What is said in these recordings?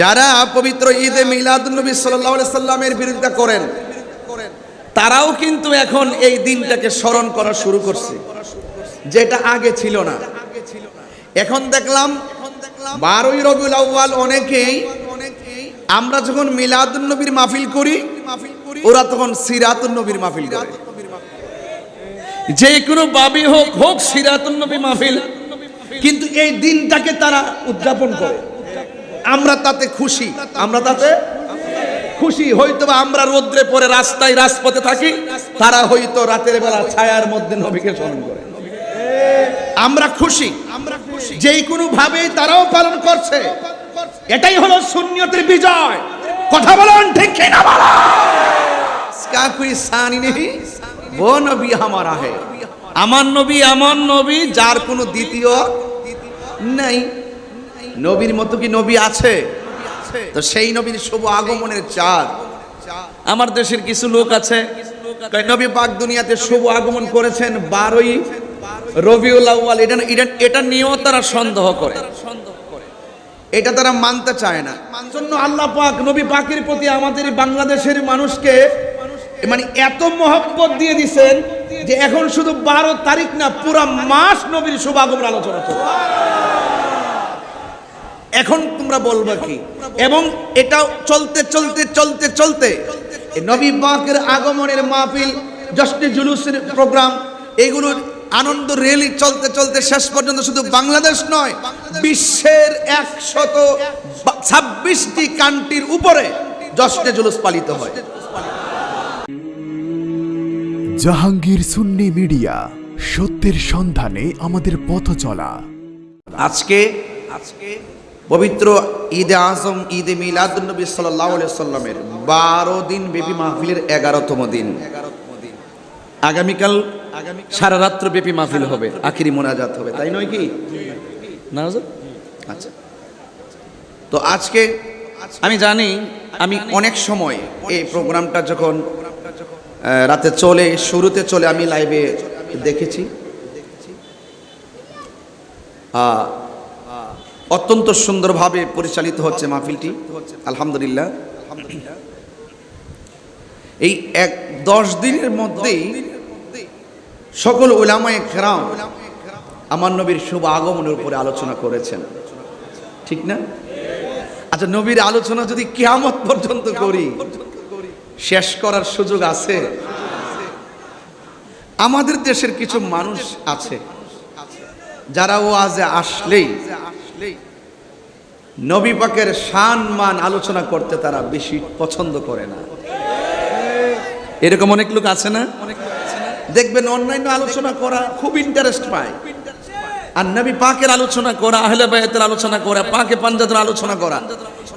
যারা পবিত্র ঈদে মিলাদুলনবী আলাইহি সাল্লামের বিরোধিতা করেন, তারাও কিন্তু এখন এই দিনটাকে স্মরণ করা শুরু করছে, যেটা আগে ছিল না। এখন দেখলাম, বারোই রবিউল আউ্বাল অনেকেই আমরা যখন মিলাদুন নবীর মাহফিল করি, ওরা তখন সিরাতুন নবীর মাহফিল করে। যে কোনো বাবি হোক হোক সিরাতুন নবী মাহফিল, কিন্তু এই দিনটাকে তারা উদযাপন করে। আমরা তাতে খুশি। আমরা তাতে খুশি। হয়তো আমরা রোদ্রে পরে রাস্তায় রাজপথে থাকি তারা হয়তো রাতের বেলা ছায়ার মধ্যে নবীকে স্মরণ করে। আমরা খুশি। আমরা খুশি যেই কোনো ভাবে তারাও পালন করছে। এটাই হলো শূন্যতের বিজয়। কথা বলেন ঠিক কিনা বলা? কাকুই সানি নেই ও নবী আমার আহে। আমার নবী আমার নবী যার কোনো দ্বিতীয় নাই। নবীর মতো কি নবী আছে? তো সেই নবীর শুভ আগমনের চাঁদ। আমার দেশের কিছু লোক আছে নবী পাক দুনিয়াতে শুভ আগমন করেছেন বারোই রবিউল আউয়াল। এটা এটা নিয়েও তারা সন্দেহ করে। এটা তারা মানতে চায় না। জন্য আল্লাহ পাক নবী পাকের প্রতি আমাদের বাংলাদেশের মানুষকে মানে এত মহব্বত দিয়ে দিছেন যে এখন শুধু বারো তারিখ না পুরা মাস নবীর শুভ আগমন আলোচনা চলছে। এখন তোমরা বলবে কি? এবং এটা চলতে চলতে চলতে চলতে নবী পাকের আগমনের মাহফিল জশ্নে জুলুসের প্রোগ্রাম এগুলো আনন্দ রেলি চলতে চলতে শেষ পর্যন্ত শুধু বাংলাদেশ নয় বিশ্বের একশত ছাব্বিশটি কান্ট্রির উপরে জশ্নে জুলুস পালিত হয়। জাহাঙ্গীর সুন্নি মিডিয়া সত্যের সন্ধানে আমাদের পথ চলা। আজকে আজকে পবিত্র ঈদে আজম, ঈদে মিলাদুন্নবী সাল্লাহ সাল্লামের বারো দিন ব্যাপী মাহফিলের এগারোতম দিন। আগামীকাল সারা রাত্র ব্যাপী মাহফিল হবে, আখিরি মোনাজাত হবে, তাই নয় কি? না আচ্ছা। তো আজকে আমি জানি, আমি অনেক সময় এই প্রোগ্রামটা যখন রাতে চলে, শুরুতে চলে আমি লাইভে দেখেছি। অত্যন্ত সুন্দরভাবে পরিচালিত হচ্ছে মাহফিলটি। আলহামদুলিল্লাহ। এই এক দশ দিনের মধ্যেই সকল ওলামায়ে খেরাম আমার নবীর শুভ আগমনের উপরে আলোচনা করেছেন। ঠিক না? আচ্ছা নবীর আলোচনা যদি কেয়ামত পর্যন্ত করি, শেষ করার সুযোগ আছে? আমাদের দেশের কিছু মানুষ আছে, যারা ও আজে আসলেই নবী পাকের শান মান আলোচনা করতে তারা বেশি পছন্দ করে না। এরকম অনেক লোক আছে না? দেখবেন অন্যান্য আলোচনা করা খুব ইন্টারেস্ট পায়। আর নবী পাকের আলোচনা করা, আহলে বায়াতের আলোচনা করা, পাকে পাঞ্জাতের আলোচনা করা,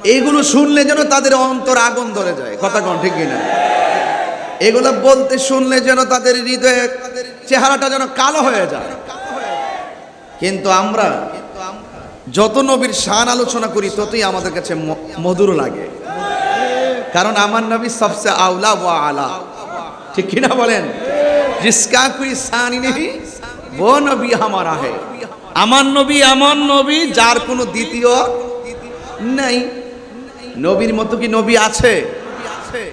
এগুলো শুনলে যেন তাদের অন্তর আগুন ধরে যায়। কথা কোন ঠিক কিনা? এগুলো বলতে শুনলে যেন তাদের হৃদয়ে চেহারাটা যেন কালো হয়ে যায়। কিন্তু আমরা যত নবীর শান আলোচনা করি, ততই আমাদের কাছে মধুর লাগে। কারণ আমার নবী সবচেয়ে আউলা ওয়া আলা। ঠিক কিনা বলেন? জিসকা কোই শানি নেই ও নবী হামারা হে আমার নবী আমার নবী যার কোনো দ্বিতীয় নেই। নবীর মতো কি নবী আছে?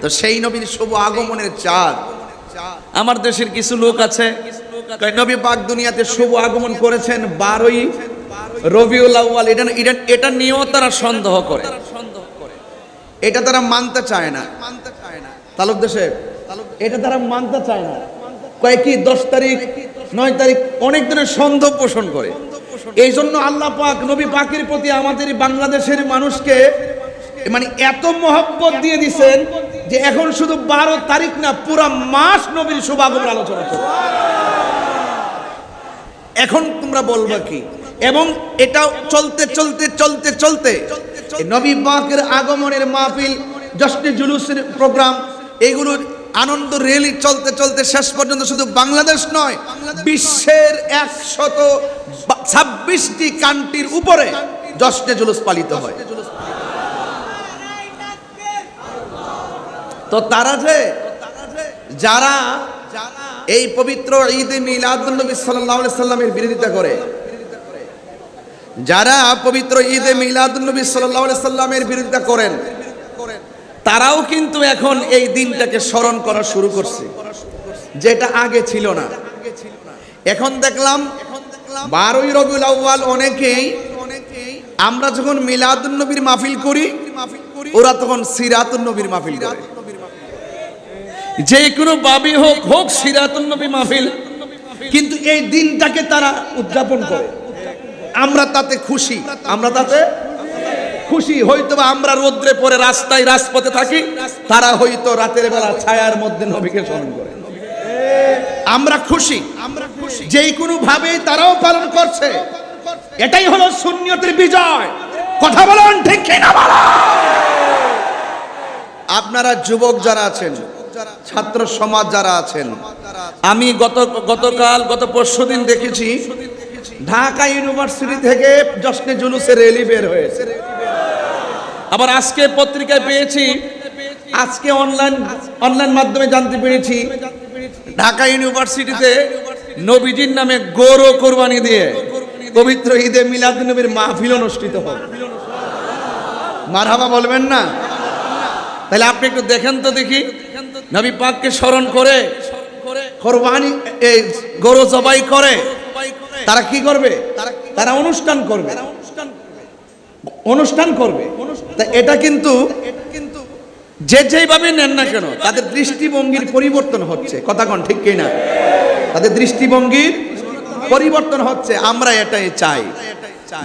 তো সেই নবীর শুভ আগমনের চাঁদ। আমার দেশের কিছু লোক আছে নবী পাক দুনিয়াতে শুভ আগমন করেছেন বারোই রবিউল আউ্বাল এটা এটা এটা নিয়েও তারা সন্দেহ করে। এটা তারা মানতে চায় না। এটা তারা মানতে চায় না। দশ তারিখ, নয় তারিখ, অনেক দিনের সন্দেহ পোষণ করে। এই জন্য আল্লাহ পাক নবী প্রতি আমাদের বাংলাদেশের মানুষকে মানে এত মহব্বত দিয়ে দিছেন যে এখন শুধু বারো তারিখ না, পুরা মাস নবীর শুভাগমন আলোচনা এখন তোমরা বলবা কি? এবং এটা চলতে চলতে চলতে চলতে। নবী পাকের আগমনের মাহফিল জশ্নে জুলুসের প্রোগ্রাম এগুলোর আনন্দ রেলি চলতে চলতে শেষ পর্যন্ত শুধু বাংলাদেশ নয় বিশ্বের একশত ছাব্বিশটি কান্ট্রির উপরে জশ্নে জুলুস পালিত হয়। তো তারা যে যারা এই পবিত্র ঈদে মিলাদুল্নবী সাল্লাল্লাহু আলাইহি সাল্লামের বিরোধিতা করে যারা পবিত্র ঈদে মিলাদুন্নবী সাল্লাহ সাল্লামের বিরোধিতা করেন, তারাও কিন্তু এখন এই দিনটাকে স্মরণ করা শুরু করছে, যেটা আগে ছিল না। এখন দেখলাম, বারোই রবিউল আউ্বাল অনেকেই আমরা যখন মিলাদুন্নবীর মাহফিল করি, ওরা তখন সিরাতুন্নবীর মাহফিল করে। যে কোনো বাবি হোক হোক সিরাতুন্নবী মাহফিল, কিন্তু এই দিনটাকে তারা উদযাপন করে। আমরা তাতে খুশি। আমরা তাতে খুশি। হয়তো বা আমরা রোদ্রে পরে রাস্তায়, রাজপথে থাকি, তারা হয়তো রাতের বেলা ছায়ার মধ্যে নবীকে স্মরণ করে। আমরা খুশি। আমরা খুশি যেই কোনো ভাবে তারাও পালন করছে। এটাই হলো শূন্যতের বিজয়। কথা বলেন ঠিক কিনা বলা? আপনারা যুবক যারা আছেন, ছাত্র সমাজ যারা আছেন, আমি গত গতকাল, গত পরশুদিন দেখেছি ঢাকা ইউনিভার্সিটি থেকে জশ্নে জুলুসের রেলি বের হয়েছে। আবার আজকে পত্রিকায় পেয়েছি আজকে অনলাইন অনলাইন মাধ্যমে জানতে পেরেছি ঢাকা ইউনিভার্সিটিতে নবীজির নামে গৌর কোরবানি দিয়ে পবিত্র ঈদে মিলাদ নবীর মাহফিল অনুষ্ঠিত হবে মারহাবা বলবেন না? তাহলে আপনি একটু দেখেন তো দেখি। নবী পাককে স্মরণ করে। কোরবানি এই গরু জবাই করে। তারা কি করবে? তারা অনুষ্ঠান করবে। অনুষ্ঠান করবে। তা এটা কিন্তু যে যেইভাবে নেন না কেন তাদের দৃষ্টিভঙ্গির পরিবর্তন হচ্ছে। কথা কোন ঠিক কিনা? তাদের দৃষ্টিভঙ্গির পরিবর্তন হচ্ছে। আমরা এটাই চাই।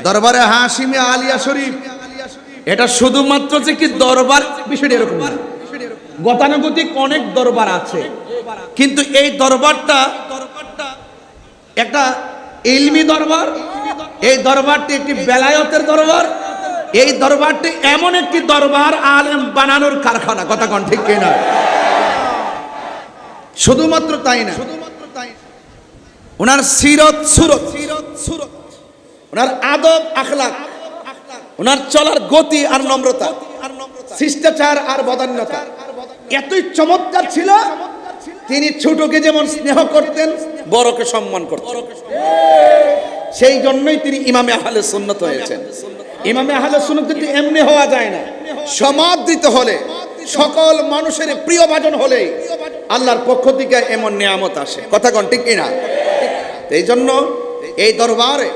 দরবারে হাসিমে আলিয়া শরীফ। এটা শুধুমাত্র যে কি দরবার বিষয়টা এরকম না। গতানুগতিক অনেক দরবার আছে। কিন্তু এই দরবারটা দরবারটা একটা ইলমি দরবার, এই দরবারটি একটি বেলায়তের দরবার, এই দরবারটি এমন একটি দরবার আলেম বানানোর কারখানা, কথা কন ঠিক কিনা? শুধুমাত্র তাই না? শুধুমাত্র তাই ওনার সিরত সুরত, ওনার আদব আখলাক, ওনার চলার গতি আর নম্রতা, শিষ্টাচার আর বদান্যতা, এতই চমৎকার ছিল তিনি ছোটকে যেমন স্নেহ করতেন, বড়কে সম্মান করতেন। সেই জন্যই তিনি ইমামে আহলে সুন্নত হয়েছেন। ইমামে আহলে সুন্নত কিন্তু এমনি হওয়া যায় না। সমাদ দিতে হলে, সকল মানুষের প্রিয় ভাজন হলে আল্লাহর পক্ষ থেকে এমন নিয়ামত আসে। কথা কন, ঠিক কিনা? এই জন্য এই দরবারে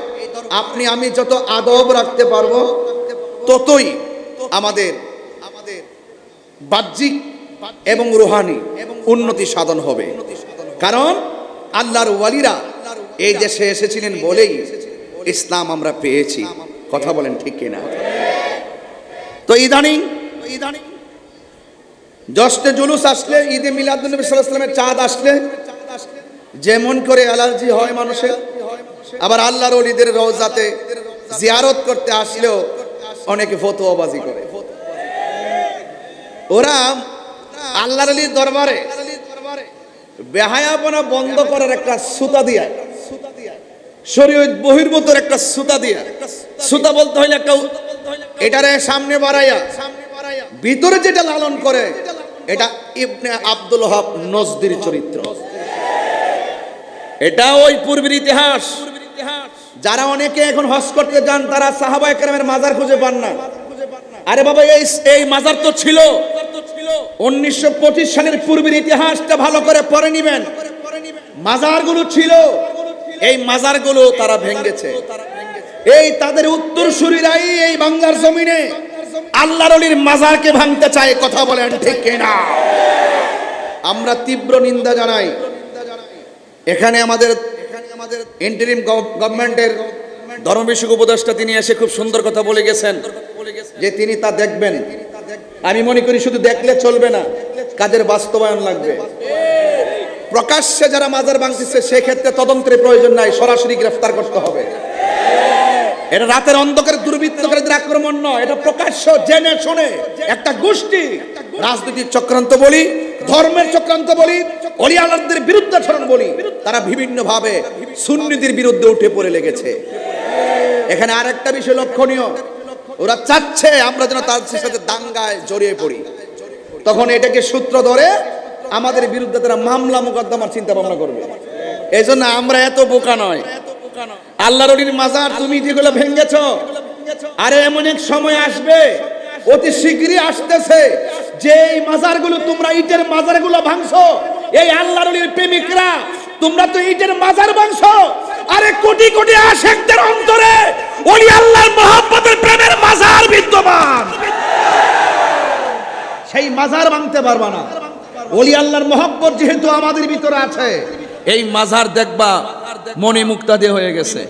আপনি, আমি যত আদব রাখতে পারব, ততই আমাদের আমাদের বাহ্যিক এবং রুহানি উন্নতি সাধন হবে। কারণ আল্লাহর ওয়ালিরা এই দেশে এসেছিলেন বলেই ইসলাম আমরা পেয়েছি। কথা বলেন ঠিক কিনা? তো ইদানিং ইদানিং জশ্নে জুলুস আসলে, ঈদে মিলাদুল্নবী সাল্লামের চাঁদ আসলে, যেমন করে অ্যালার্জি হয় মানুষের। আবার আল্লাহর অলিদের রওজাতে জিয়ারত করতে আসলেও অনেকে ফতোয়াবাজি করে। ওরা আল্লাহর আলীর দরবারে বেহায়াপনা বন্ধ করার একটা সুতা দিয়া, শরীয়ত বহির্ভূতর একটা সুতা দিয়া, সুতা বলতে হইলে একটা এটারে সামনে বাড়াইয়া, ভিতরে যেটা লালন করে, এটা ইবনে আব্দুল হক নজদির চরিত্র। এটা ওই পূর্বের ইতিহাস। যারা অনেকে এখন হজ করতে যান, তারা সাহাবা একরামের মাজার খুঁজে পান না। আরে বাবা এই মাজার তো ছিল। উনিশশো পঁচিশ সালের পূর্বের ইতিহাসটা ভালো করে পড়ে নিবেন। মাজারগুলো ছিল, এই মাজারগুলো তারা ভেঙ্গেছে। এই তাদের উত্তর সুরিরাই এই বাংলার জমিনে আল্লাহর অলির মাজারকে ভাঙতে চায়, কথা বলেন ঠিক কিনা? আমরা তীব্র নিন্দা জানাই। এখানে আমাদের আমাদের ইন্টারিম গভর্নমেন্টের ধর্ম বিষয়ক উপদেষ্টা তিনি এসে খুব সুন্দর কথা বলে গেছেন, যে তিনি তা দেখবেন। আমি মনে করি শুধু দেখলে চলবে না, কাজের বাস্তবায়ন লাগবে। প্রকাশ্যে যারা মাজার ভাঙতেছে, সেক্ষেত্রে তদন্তের প্রয়োজন নাই, সরাসরি গ্রেফতার করতে হবে। এটা রাতের অন্ধকারে দুর্বৃত্তকারীদের আক্রমণ নয়, এটা প্রকাশ্য জেনে শুনে। একটা গোষ্ঠী, রাজনীতির চক্রান্ত বলি, ধর্মের চক্রান্ত বলি অলিয়ালদের বিরুদ্ধে আচরণ বলি, তারা বিভিন্ন ভাবে সুন্নিতির বিরুদ্ধে উঠে পড়ে লেগেছে। এখানে আরেকটা বিষয় লক্ষণীয় ওরা চাচ্ছে আমরা যেন তার সাথে দাঙ্গায় জড়িয়ে পড়ি। তখন এটাকে সূত্র ধরে আমাদের বিরুদ্ধে তারা মামলা মোকদ্দমার চিন্তা ভাবনা করবে। এই জন্য আমরা এত বোকা নয়। আল্লাহর মাজার তুমি যেগুলো ভেঙ্গেছ আরে এমন এক সময় আসবে, অতি শীঘ্রই আসতেছে। যে এই মাজারগুলো তোমরা ইটের মাজারগুলো ভাঙছো, এই আল্লাহর প্রেমিকরা, তোমরা তো ইটের মাজার ভাঙছো। আরে কোটি কোটি আশেকদের অন্তরে ওলি আল্লাহর মহব্বতের প্রেমের মাজার বিদ্যমান। সেই মাজার ভাঙতে পারবা না। আল্লাহর যেহেতু আমাদের ভিতরে আছে, এই মাজার দেখবা মনে মুক্তা দিয়ে হয়ে গেছে।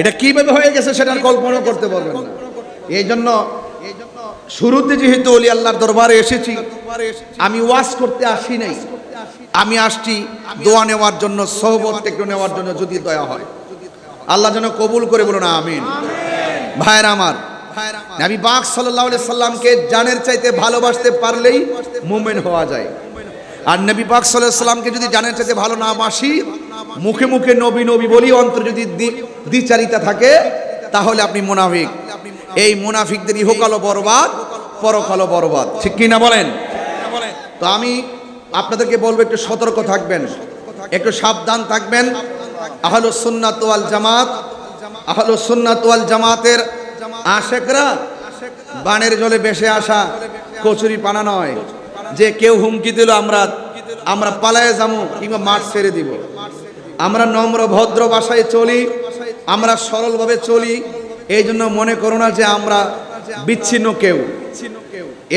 এটা কীভাবে হয়ে গেছে কল্পনা করতে পারবেন না। এই জন্য শুরুতে যেহেতু অলি আল্লাহর দরবারে এসেছি, আমি ওয়াজ করতে আসি নাই। আমি আসছি দোয়া নেওয়ার জন্য, সহবত নেওয়ার জন্য যদি দয়া হয়। আল্লাহ যেন কবুল করে বলুন আমিন। ভাইয়ের আমার নবী পাক সাল্লাল্লাহু আলাইহি সাল্লামকে জানের চাইতে ভালোবাসতে পারলেই মুমিন হওয়া যায়। আর নবী পাক আলাইহি সাল্লামকে যদি জানের চাইতে ভালো না বাসি মুখে মুখে নবী নবী বলি অন্তর যদি দ্বি- দ্বিচারিতা থাকে তাহলে আপনি মুনাফিক। এই মুনাফিকদের ইহকালও বরবাদ পরকালও বরবাদ। ঠিক কি না বলেন? তো আমি আপনাদেরকে বলব একটু সতর্ক থাকবেন একটু সাবধান থাকবেন। আহলু সুন্নাত ওয়াল জামাত, আহলু সুন্নাত ওয়াল জামাতের আশেকরা বানের জলে বেসে আসা কচুরি পানা নয়। যে কেউ হুমকি দিল, আমরা আমরা পালায়ে যাব কিংবা মাঠ ছেড়ে দিব। আমরা নম্র ভদ্র ভাষায় চলি, আমরা সরলভাবে চলি এই জন্য মনে করো না যে আমরা বিচ্ছিন্ন কেউ।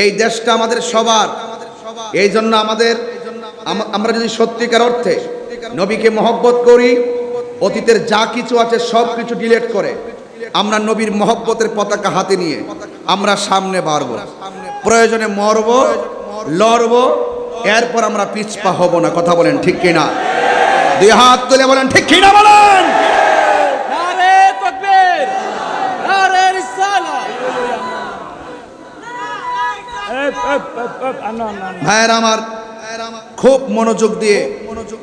এই দেশটা আমাদের সবার। এই জন্য আমাদের আমরা যদি সত্যিকার অর্থে নবীকে মহব্বত করি অতীতের যা কিছু আছে সব কিছু ডিলেট করে আমরা নবীর মহব্বতের পতাকা হাতে নিয়ে আমরা সামনে বাড়ব। প্রয়োজনে মরব লড়ব এরপর আমরা পিছপা হব না। কথা বলেন ঠিক কিনা? দুই হাত তুলে বলেন ঠিক কিনা বলেন? নারে তাকবীর নারে রিসালা। ভাইয়ের আমার খুব মনোযোগ দিয়ে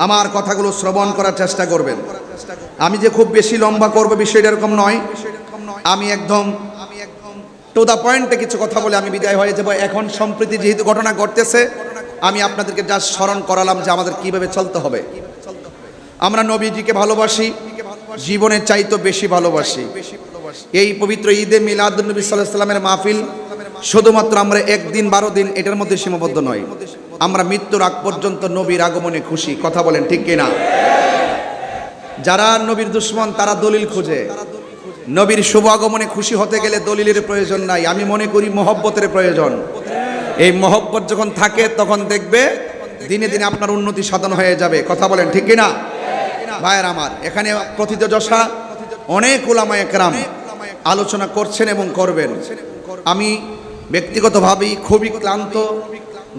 আমার কথাগুলো শ্রবণ করার চেষ্টা করবেন। আমি যে খুব বেশি লম্বা করব বিষয়টা এরকম নয়। আমি একদম টু দা পয়েন্টে কিছু কথা বলে আমি বিদায় হয়ে যাব। এখন সম্প্রতি যেহেতু ঘটনা ঘটতেছে, আমি আপনাদেরকে যা স্মরণ করালাম যে আমাদের কীভাবে চলতে হবে। আমরা নবীজিকে ভালোবাসি, জীবনের চাইতো বেশি ভালোবাসি। এই পবিত্র ঈদে মিলাদুল নবী সাল্লাহ সাল্লামের মাহফিল শুধুমাত্র আমরা একদিন, বারো দিন এটার মধ্যে সীমাবদ্ধ নয়। আমরা মৃত্যুর আগ পর্যন্ত নবীর আগমনে খুশি। কথা বলেন ঠিক কিনা? যারা নবীর দুশ্মন, তারা দলিল খুঁজে। নবীর শুভ আগমনে খুশি হতে গেলে দলিলের প্রয়োজন নাই। আমি মনে করি মহব্বতের প্রয়োজন। এই মহব্বত যখন থাকে, তখন দেখবে দিনে দিনে আপনার উন্নতি সাধন হয়ে যাবে। কথা বলেন, ঠিক কিনা? ভাইয়ের আমার, এখানে প্রথিত যশা, অনেক ওলামা একরাম আলোচনা করছেন এবং করবেন। আমি ব্যক্তিগতভাবেই খুবই ক্লান্ত।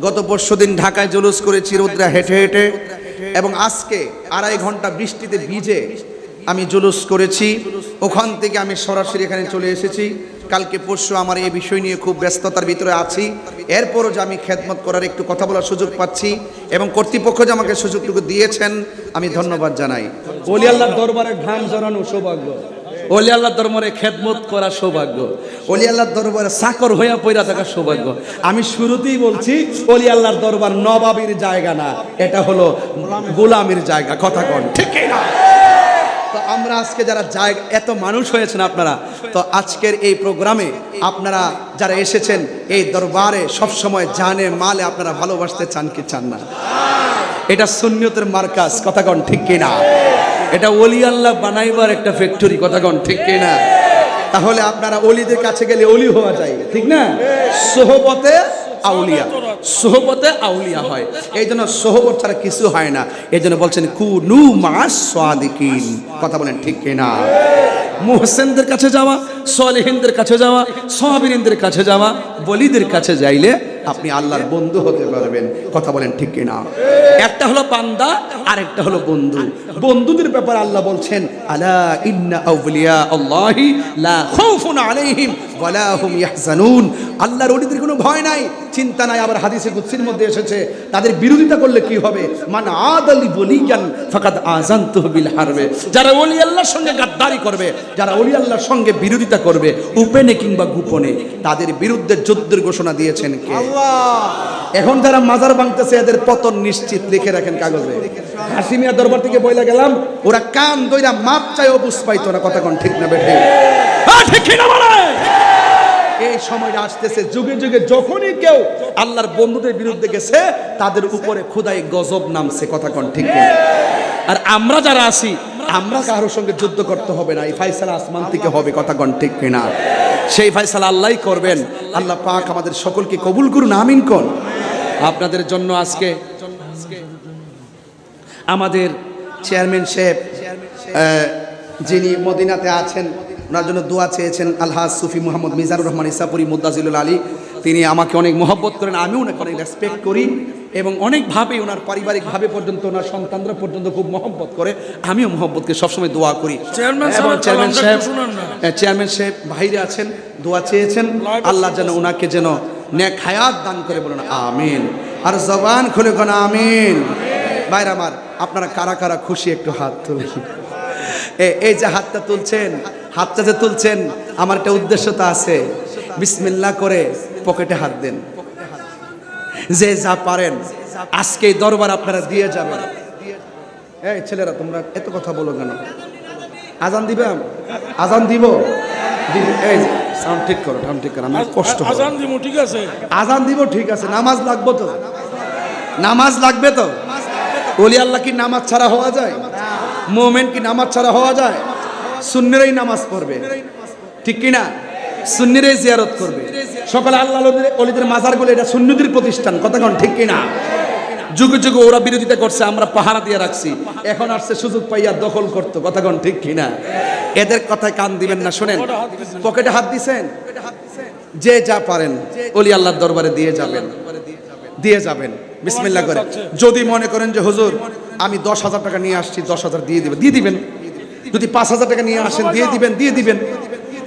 গত পরশু দিন ঢাকায় জুলুস করেছি, রোদ্রা হেঁটে হেঁটে এবং আজকে আড়াই ঘণ্টা বৃষ্টিতে ভিজে আমি জুলুস করেছি। ওখান থেকে আমি সরাসরি এখানে চলে এসেছি। কালকে পরশু আমার এই বিষয় নিয়ে খুব ব্যস্ততার ভিতরে আছি। এরপরও যে আমি খেদমত করার একটু কথা বলার সুযোগ পাচ্ছি এবং কর্তৃপক্ষ যে আমাকে সুযোগটুকু দিয়েছেন, আমি ধন্যবাদ জানাই। বলি আল্লাহ দরবারে ঘাম জড়ানো সৌভাগ্য। ওলি আল্লাহর দরবারে খেদমত করা সৌভাগ্য। অলি আল্লাহর দরবারে চাকর হইয়া পইরা থাকা সৌভাগ্য। আমি শুরুতেই বলছি ওলি আল্লাহর দরবার নবাবির জায়গা না, এটা হলো গোলামির জায়গা, কথা কন, ঠিক না? তো আমরা আজকে যারা জায়গা এত মানুষ হয়েছেন আপনারা, তো আজকের এই প্রোগ্রামে আপনারা যারা এসেছেন, এই দরবারে সব সময় জানে, মালে আপনারা ভালোবাসতে চান কি চান না? এটা সুন্নিয়তের মার্কাজ, কথা কন, ঠিক কিনা এটা ওলি আল্লাহ বানাইবার একটা ফ্যাক্টরি কথা কন ঠিক কিনা? তাহলে আপনারা অলিদের কাছে গেলে অলি হওয়া যায়, ঠিক না? সোহবতে আউলিয়া সোহবতে আউলিয়া হয়। এই জন্য সোহবত ছাড়া কিছু হয় না। এই জন্য বলছেন, কুনু মাস সাদিকিন। কথা বলেন ঠিক কিনা? মুহসেনদের কাছে যাওয়া, সলেহিনদের কাছে যাওয়া সাহাবিরিনদের কাছে যাওয়া বলিদের কাছে যাইলে আপনি আল্লাহর বন্ধু হতে পারবেন। কথা বলেন ঠিক কিনা? একটা হলো বান্দা আর একটা হলো বন্ধু। বন্ধুদের ব্যাপারে আল্লাহ বলছেন আলা ইন্না আউলিয়া আল্লাহি লা খাউফুন আলাইহিম ওয়ালা হুম ইয়াহজানুন। আল্লাহর ওলিদের কোনো ভয় নাই চিন্তা নাই আবার হাদিসে কুৎসির মধ্যে এসেছে তাদের বিরোধিতা করলে কি হবে? মান আদালি বলিয়ান ফাকাদ আজান তহবিল হারবে। যারা ওলি আল্লাহর সঙ্গে গাদ্দারি করবে যারা ওলি আল্লাহর সঙ্গে বিরোধিতা করবে উপেনে কিংবা গোপনে তাদের বিরুদ্ধে যুদ্ধের ঘোষণা দিয়েছেন কে? এখন যারা মাজার ভাঙতেছে এদের পতন নিশ্চিত লিখে রাখেন কাগজে। হাসিমিয়া দরবার থেকে বইলা গেলাম ওরা কান দইরা মাপ চাই অবুস পাইতো না কথা কোন ঠিক না বেঠে। বলে? এই সময়টা আসতেছে যুগে যুগে যখনই কেউ আল্লাহর বন্ধুদের বিরুদ্ধে গেছে তাদের উপরে খুদাই গজব নামছে কথা কোন ঠিক না আর আমরা যারা আছি আমরা কারোর সঙ্গে যুদ্ধ করতে হবে না এই ফাইসালা আসমান থেকে হবে কথা কোন ঠিক কিনা। সেই ফাইসালা আল্লাহ করবেন। আল্লাহ পাক আমাদের সকলকে কবুল করুন, আমিন কোন আপনাদের জন্য আজকে আমাদের চেয়ারম্যান সাহেব যিনি মদিনাতে আছেন, ওনার জন্য দোয়া চেয়েছেন আলহাজ সুফি মোহাম্মদ মিজানুর রহমান ইসাপুরি মুদাজিলুল আলী। তিনি আমাকে অনেক মহব্বত করেন, আমিও অনেক রেসপেক্ট করি। এবং অনেকভাবে ওনার পারিবারিকভাবে পর্যন্ত ওনার সন্তানরা পর্যন্ত খুব মহব্বত করে। আমিও মহব্বতকে সবসময় দোয়া করি। চেয়ারম্যান এবং সাহেবের চেয়ারম্যান সাহেব চেয়ারম্যান সাহেব বাইরে আছেন দোয়া চেয়েছেন। আল্লাহ যেন ওনাকে যেন নেক হায়াত দান করে বলুন আমিন। আর জবান খুলে কোন আমিন। বাইরে আমার আপনারা কারা কারা খুশি একটু হাত তুলুন। এ- এই যে হাতটা তুলছেন হাতটা যে তুলছেন আমার একটা উদ্দেশ্য তো আছে। বিসমিল্লাহ করে পকেটে হাত দেন। যে যা পারেন আজকে দরবার আপনারা দিয়ে যাবেন। এই ছেলেরা তোমরা এত কথা বলো কেন? আজান দিবে আজান দিব? এই সাউন্ড ঠিক করো সাউন্ড ঠিক করো আমার কষ্ট আজান দিমু ঠিক আছে। আজান দিব ঠিক আছে নামাজ লাগবে তো? নামাজ লাগবে তো? ওলি আল্লাহ কি নামাজ ছাড়া হওয়া যায়? মোমেন কি নামাজ ছাড়া হওয়া যায়? সুন্নিরাই নামাজ পড়বে। ঠিক কি না সুন্নিরাই জিয়ারত করবে। সকালে আল্লাহ অলিদের- অলিদের মাজারগুলো এটা সুন্নিদের প্রতিষ্ঠান। কতক্ষণ ঠিক কি না যুগে যুগে ওরা বিরোধিতা করছে, আমরা পাহারা দিয়ে রাখছি। এখন আসছে সুযোগ পাইয়া দখল করতো। কতক্ষণ ঠিক কি না এদের কথায় কান দিবেন না। শোনেন, পকেটে হাত দিছেন? যে যা পারেন, অলি আল্লাহর দরবারে দিয়ে যাবেন। দিয়ে যাবেন। বিসমিল্লা করে। যদি মনে করেন যে, হুজুর, আমি দশ হাজার টাকা নিয়ে আসছি, দশ হাজার দিয়ে দিবেন। দিয়ে দিবেন। যদি পাঁচ হাজার টাকা নিয়ে আসেন, দিয়ে দিবেন দিয়ে দিবেন।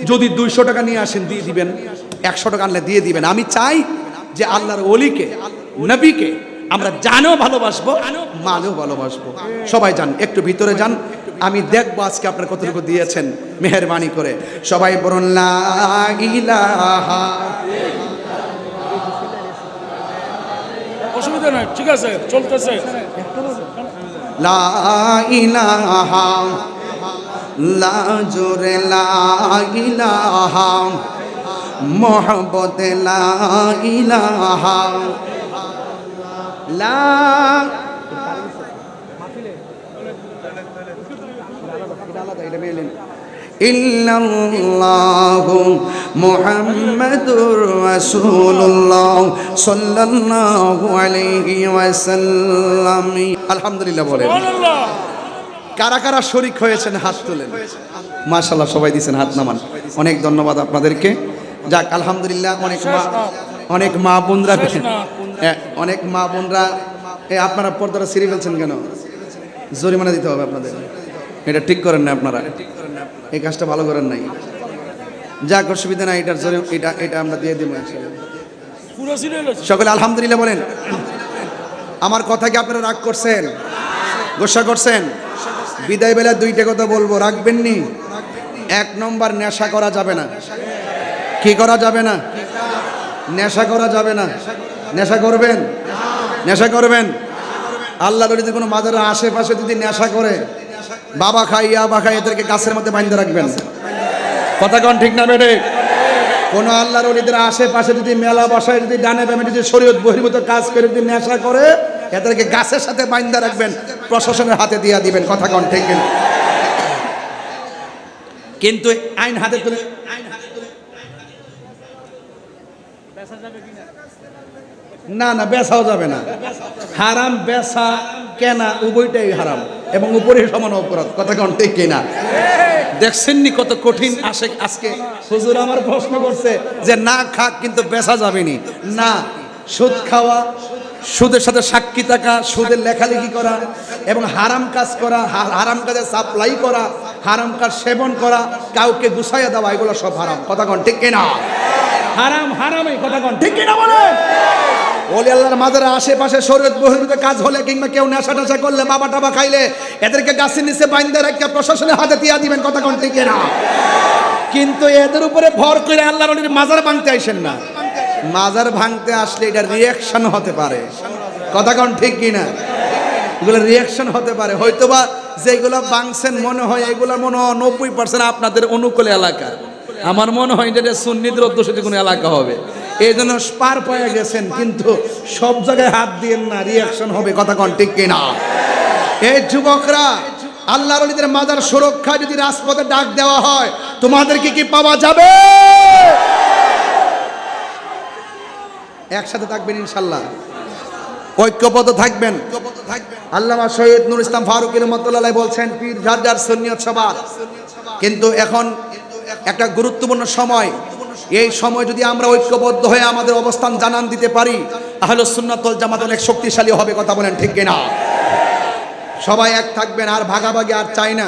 যদি দুইশো টাকা নিয়ে আসেন দিয়ে দিবেন একশো টাকা আনলে দিয়ে দিবেন। আমি চাই যে আল্লাহর অলিকে নবীকে আমরা জানেও ভালোবাসবো মানেও ভালোবাসবো। সবাই যান একটু ভিতরে যান। আমি দেখব আজকে আপনার কতটুকু দিয়েছেন মেহরবানি করে। সবাই বলুন অসুবিধা নাই ঠিক আছে চলতেছে। লা ইলাহা লা জোরে লা ইলাহা, মোহব্বত লা ইলাহা। লা ইল্লাল্লাহু মুহাম্মাদুর রাসূলুল্লাহ সাল্লাল্লাহু আলাইহি ওয়াসাল্লাম। আলহামদুলিল্লাহ বলেন। সুবহানাল্লাহ। কারা কারা শরিক হয়েছেন হাত তুলেন? মাশাল্লাহ সবাই দিয়েছেন হাত নামান। অনেক ধন্যবাদ আপনাদেরকে। যাক আলহামদুলিল্লাহ অনেক মা অনেক মা বোনরা। এ, অনেক মা বোনরা আপনারা পর্দাটা সিঁড়ি ফেলছেন কেন? জরিমানা দিতে হবে আপনাদের। এটা ঠিক করেন না আপনারা। এই কাজটা ভালো করেন নাই। যাক অসুবিধা নাই এটার জরি এটা এটা আমরা দিয়ে দিব সকলে আলহামদুলিল্লাহ বলেন। আমার কথা কি আপনারা রাগ করছেন? গোসা করছেন? বিদায় বেলা দুইটা কথা বলব, রাখবেন নি? এক নম্বর, নেশা করা যাবে না। কি করা যাবে না? নেশা করা যাবে না। নেশা করবেন? নেশা করবেন? আল্লাহ যদি কোনো মাজারের আশেপাশে যদি নেশা করে, বাবা খাই ইয়াবা খাই, এদেরকে গাছের মধ্যে বাইন্ধে রাখবেন। কথা কন ঠিক না বেটে কোন আল্লাহর অলিদের আশেপাশে যদি মেলা বসায়, যদি ডানে বামে যদি শরীয়ত বহির্ভূত কাজ করে, যদি নেশা করে, এদেরকে গাছের সাথে বাইন্দা রাখবেন। প্রশাসনের হাতে দিয়া দিবেন, কথা কন ঠিক কিন্তু আইন হাতে তুলে না না, বেচাও যাবে না। হারাম, বেচা, কেনা, উভয়টাই হারাম। এবং উপরে সমান অপরাধ, কথা কন ঠিক কিনা? দেখছেননি কত কঠিন আসে আজকে? হুজুর আমার প্রশ্ন করছে যে না খাক, কিন্তু বেচা যাবেনি। না, সুদ খাওয়া সুদের সাথে সাক্ষী থাকা সুদের লেখালেখি করা এবং হারাম কাজ করা হারাম কাজে সাপ্লাই করা হারাম কাজ সেবন করা কাউকে গুছাইয়া দেওয়া এগুলো সব হারাম। কথা কন ঠিক কিনা? হারাম হারাম এই কথা কন। ঠিক কিনা বলেন? ওলি আল্লাহর মাজার আশেপাশে শরীয়ত বহির্ভূত কাজ হলে কিংবা কেউ নেশা টেশা করলে বাবা টাবা খাইলে এদেরকে গাছের নিচে বাইন্দে রাখতে প্রশাসনের হাতে দিয়া দিবেন কথা কোন ঠিক না কিন্তু এদের উপরে ভর করে আল্লাহর মাজার ভাঙতে আইসেন না। মাজার ভাঙতে আসলে এটা রিয়াকশন হতে পারে। কথা কোন ঠিক কিনা? এগুলো রিয়াকশন হতে পারে। হয়তোবা যেগুলো বাংছেন মনে হয়, এগুলো মনে হয় নব্বই পার্সেন্ট আপনাদের অনুকূলে এলাকা। আমার মনে হয় এটা সুন্নিদের অধ্যুষিত কোনো এলাকা হবে। এই জন্য পার পেয়ে গেছেন, কিন্তু সব জায়গায় হাত দিয়েন না রিয়াকশন হবে, কথা কন ঠিক কিনা? এই যুবকরা, আল্লাহর মাজার সুরক্ষা যদি রাজপথে ডাক দেওয়া হয়, তোমাদেরকে কি পাওয়া যাবে? একসাথে থাকবেন ইনশাল্লাহ ঐক্যবদ্ধ থাকবেন। আল্লামা শহীদ নুর ইসলাম ফারুক রহমতুল্লাহ বলছেন, পীর যার যার সন্নিয়ত সবার। কিন্তু এখন একটা গুরুত্বপূর্ণ সময়। এই সময় যদি আমরা ঐক্যবদ্ধ হয়ে আমাদের অবস্থান জানান দিতে পারি তাহলে সুন্নাতল জামাত অনেক শক্তিশালী হবে কথা বলেন ঠিক কিনা? সবাই এক থাকবেন, আর ভাগাভাগি আর চাই না।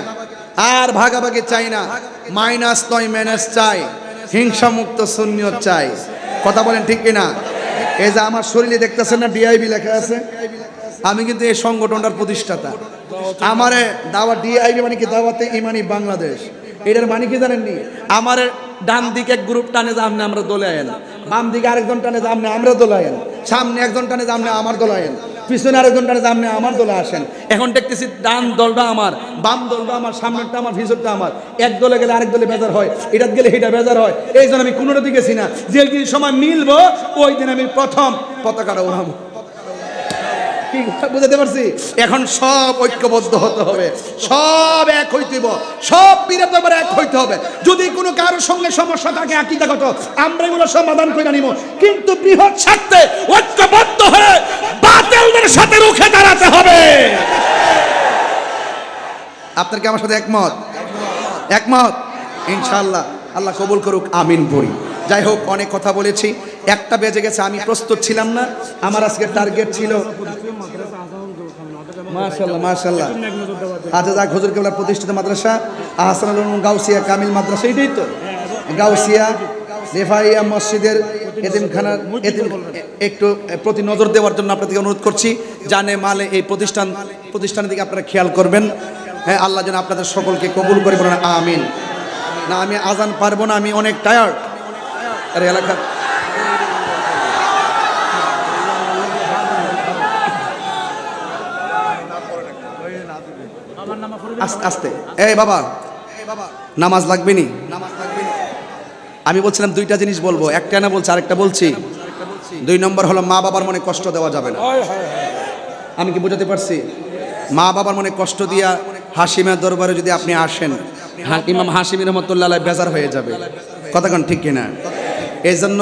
আর ভাগাভাগি চাই না। মাইনাস নয় ম্যানেজ চাই। হিংসামুক্ত সুন্নিয়ত চাই। কথা বলেন ঠিক কিনা? এই যে আমার শরীরে দেখতেছেন না ডিআইবি লেখা আছে? আমি কিন্তু এই সংগঠনটার প্রতিষ্ঠাতা। আমার দাওয়া ডিআইবি মানে কি? দাওয়াতে ইমানি বাংলাদেশ। এটার মানে কি জানেননি আমার ডান দিকে এক গ্রুপ টানে জামনে আমরা দোলে আয়েন, বাম দিকে আরেকজন টানে জামনে আমরা দোলে আয়েন, সামনে একজন টানে জামনে আমার দোলে আয়েন। পিছনে আরেকজন টানে জামনে আমার দলে আসেন। এখন দেখতেছি ডান দলটা আমার, বাম দলটা আমার সামনেটা আমার ভিতরটা আমার। এক দলে গেলে আরেক দলে বেজার হয় এটা গেলে এটা বেজার হয়। এই জন্য আমি কোনোটা দিকেছি না। যে দিন সময় মিলবো ওই দিন আমি প্রথম পতাকাটা উড়াবো বুঝাতে পারছি? এখন সব ঐক্যবদ্ধ হতে হবে। সব এক হইতে হবে সব বিরত এবার এক হইতে হবে। যদি কোনো কারোর সঙ্গে সমস্যা থাকে আকিদাগত আমরা এগুলো সমাধান করে নিব কিন্তু বৃহৎ স্বার্থে ঐক্যবদ্ধ হয়ে বাতিলদের সাথে রুখে দাঁড়াতে হবে। আপনার কি আমার সাথে একমত? একমত? ইনশাআল্লাহ। আল্লাহ কবুল করুক, আমিন পড়ি যাই হোক, অনেক কথা বলেছি। একটা বেজে গেছে, আমি প্রস্তুত ছিলাম না। আমার আজকে টার্গেট ছিল। প্রতিষ্ঠিত মাদ্রাসা গাউসিয়া কামিল মাদ্রাসা তো। মসজিদের একটু প্রতি নজর দেওয়ার জন্য আপনাদেরকে অনুরোধ করছি। জানে মালে এই প্রতিষ্ঠান, প্রতিষ্ঠানের দিকে আপনারা খেয়াল করবেন। হ্যাঁ আল্লাহ যেন আপনাদের সকলকে কবুল করে আমিন। না, আমি আজান পারব না, আমি অনেক টায়ার্ড আর, এলাকা আস্তে আস্তে। এই বাবা নামাজ লাগবে নি? আমি বলছিলাম দুইটা জিনিস বলব। একটা না বলছি আরেকটা বলছি। দুই নম্বর হলো মা বাবার মনে কষ্ট দেওয়া যাবে না। আমি কি বোঝাতে পারছি? মা বাবার মনে কষ্ট দিয়া হাসিমের দরবারে যদি আপনি আসেন ইমাম হাসিমের রহমতুল্লাহ বেজার হয়ে যাবে। কতক্ষণ ঠিক কিনা? এই জন্য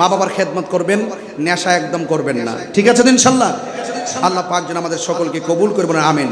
মা বাবার খেদমত করবেন নেশা একদম করবেন না। ঠিক আছে ইনশাল্লাহ? আল্লাহ পাক যেন আমাদের সকলকে কবুল করবেন আমিন।